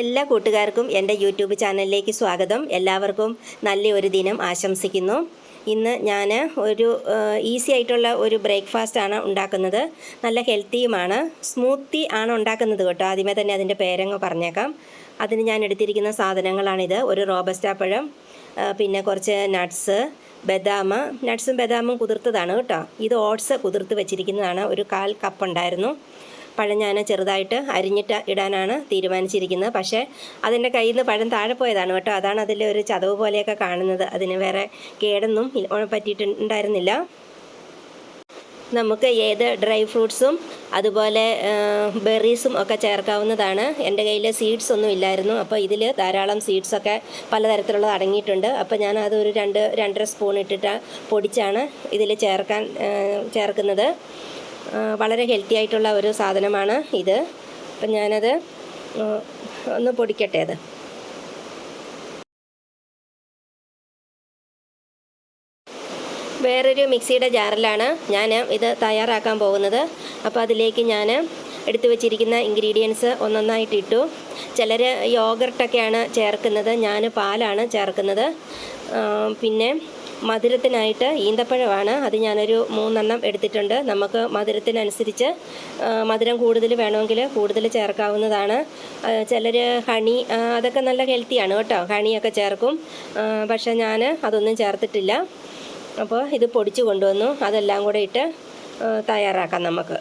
എല്ലാ കൂട്ടുകാർക്കും എന്റെ യൂട്യൂബ് ചാനലിലേക്ക് സ്വാഗതം. എല്ലാവർക്കും നല്ലൊരു ദിനം ആശംസിക്കുന്നു. ഇന്ന് ഞാൻ ഒരു ഈസി ആയിട്ടുള്ള ഒരു ബ്രേക്ക്ഫാസ്റ്റ് ആണ് ഉണ്ടാക്കുന്നത്. നല്ല ഹെൽത്തിയുമാണ്. സ്മൂത്തി ആണ് ഉണ്ടാക്കുന്നത് കേട്ടോ. ആദ്യമേ തന്നെ അതിന്റെ പേരങ്ങ് പറഞ്ഞേക്കാം. അതിന് ഞാൻ എടുത്തിരിക്കുന്ന സാധനങ്ങളാണിത്. ഒരു റോബസ്റ്റ പഴം പിന്നെ കുറച്ച് നട്ട്സ് ബദാം. നട്ട്സും ബദാമും കുതിർത്തതാണ് കേട്ടോ. ഇത് ഓട്സ് കുതിർത്ത് വെച്ചിരിക്കുന്നതാണ്. ഒരു കാൽ കപ്പ് ഉണ്ടായിരുന്നു. പഴം ഞാൻ ചെറുതായിട്ട് അരിഞ്ഞിട്ട് ഇടാനാണ് തീരുമാനിച്ചിരിക്കുന്നത്. പക്ഷേ അതിന്റെ കയ്യിൽ നിന്ന് പഴം താഴെ പോയതാണ് കേട്ടോ. അതാണ് അതിൽ ഒരു ചതവ് പോലെയൊക്കെ കാണുന്നത്. അതിന് വേറെ കേടൊന്നും പറ്റിയിട്ടുണ്ടായിരുന്നില്ല. നമുക്ക് ഏത് ഡ്രൈ ഫ്രൂട്ട്സും അതുപോലെ ബെറീസും ഒക്കെ ചേർക്കാവുന്നതാണ്. എന്റെ കയ്യിൽ സീഡ്സ് ഒന്നും ഇല്ലായിരുന്നു. അപ്പോൾ ഇതിൽ ധാരാളം സീഡ്സൊക്കെ പലതരത്തിലുള്ളത് അടങ്ങിയിട്ടുണ്ട്. അപ്പോൾ ഞാൻ അതൊരു രണ്ട് രണ്ടര സ്പൂൺ ഇട്ടിട്ട് പൊടിച്ചാണ് ഇതിൽ ചേർക്കാൻ ചേർക്കുന്നത്. വളരെ ഹെൽത്തി ആയിട്ടുള്ള ഒരു സാധനമാണ് ഇത്. അപ്പം ഞാനത് ഒന്ന് പൊടിക്കട്ടെ അത്. വേറൊരു മിക്സിയുടെ ജാറിലാണ് ഞാൻ ഇത് തയ്യാറാക്കാൻ പോകുന്നത്. അപ്പോൾ അതിലേക്ക് ഞാൻ എടുത്തു വച്ചിരിക്കുന്ന ഇൻഗ്രീഡിയൻസ് ഒന്നൊന്നായിട്ട് ഇട്ടു. ചിലർ യോഗർട്ടൊക്കെയാണ് ചേർക്കുന്നത് ഞാൻ പാലാണ് ചേർക്കുന്നത്. പിന്നെ മധുരത്തിനായിട്ട് ഈന്തപ്പഴമാണ്. അത് ഞാനൊരു മൂന്നെണ്ണം എടുത്തിട്ടുണ്ട്. നമുക്ക് മധുരത്തിനനുസരിച്ച് മധുരം കൂടുതൽ വേണമെങ്കിൽ കൂടുതൽ ചേർക്കാവുന്നതാണ്. ചിലർ ഹണി അതൊക്കെ നല്ല ഹെൽത്തിയാണ് കേട്ടോ. ഹണിയൊക്കെ ചേർക്കും. പക്ഷെ ഞാൻ അതൊന്നും ചേർത്തിട്ടില്ല. അപ്പോൾ ഇത് പൊടിച്ച് കൊണ്ടുവന്നു. അതെല്ലാം കൂടെ ഇട്ട് തയ്യാറാക്കാം നമുക്ക്.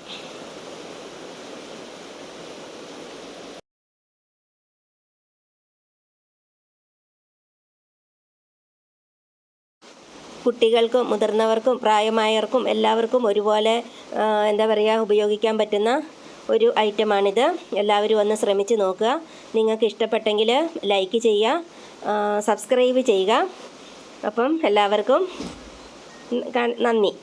കുട്ടികൾക്കും മുതിർന്നവർക്കും പ്രായമായവർക്കും എല്ലാവർക്കും ഒരുപോലെ എന്താ പറയുക ഉപയോഗിക്കാൻ പറ്റുന്ന ഒരു ഐറ്റമാണിത്. എല്ലാവരും ഒന്ന് ശ്രമിച്ച് നോക്കുക. നിങ്ങൾക്ക് ഇഷ്ടപ്പെട്ടെങ്കിൽ ലൈക്ക് ചെയ്യുക സബ്സ്ക്രൈബ് ചെയ്യുക. അപ്പം എല്ലാവർക്കും നന്ദി.